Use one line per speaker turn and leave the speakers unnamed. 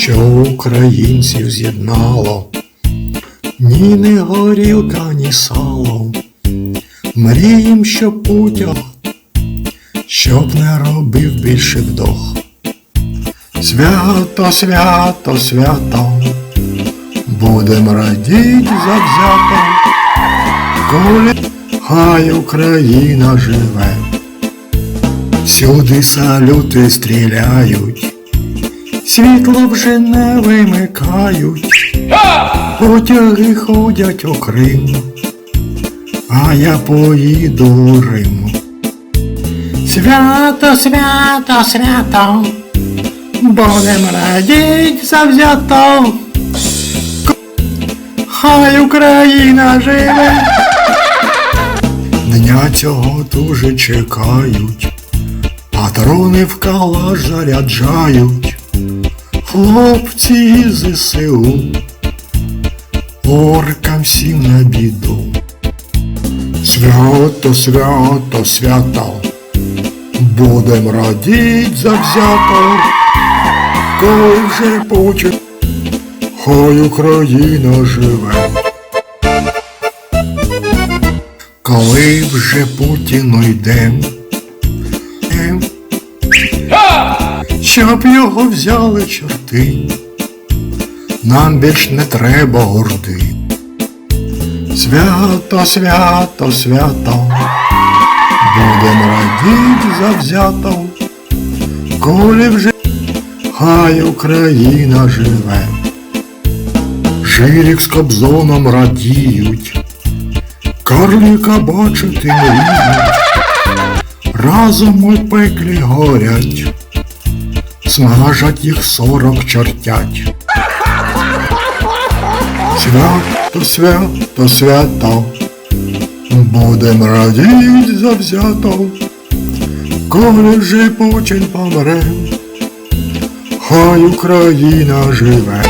що українців з'єднало, ні не горілка, ні сало. Мрієм, щоб потяг, щоб не робив більше вдох. Свято, свято, свято, будем радіть завзято, коли хай Україна живе. Всюди салюти стріляють, світло вже не вимикають, потяги ходять окрім, а я поїду у Рим. Свято, свято, свято, будем радіть завзято, хай Україна живе. Дня цього дуже чекають, патрони в калаш заряджають, хлопці ЗСУ, оркам всім на біду. Свято, свято, свято, будем радіть завзято, коли вже поче, хай Україна живе. Коли вже Путін йде, щоб його взяли чорти, нам більш не треба горди. Свято, свято, свято, будем радіть завзято, коли вже хай Україна живе. Жирік з Кобзоном радіють, Карлика бачити мріють, разом у пеклі горять, смажать їх сорок чортять. Свято, свято, свято, будем радіть завзято, коли вже Путін помре, хай Україна живе.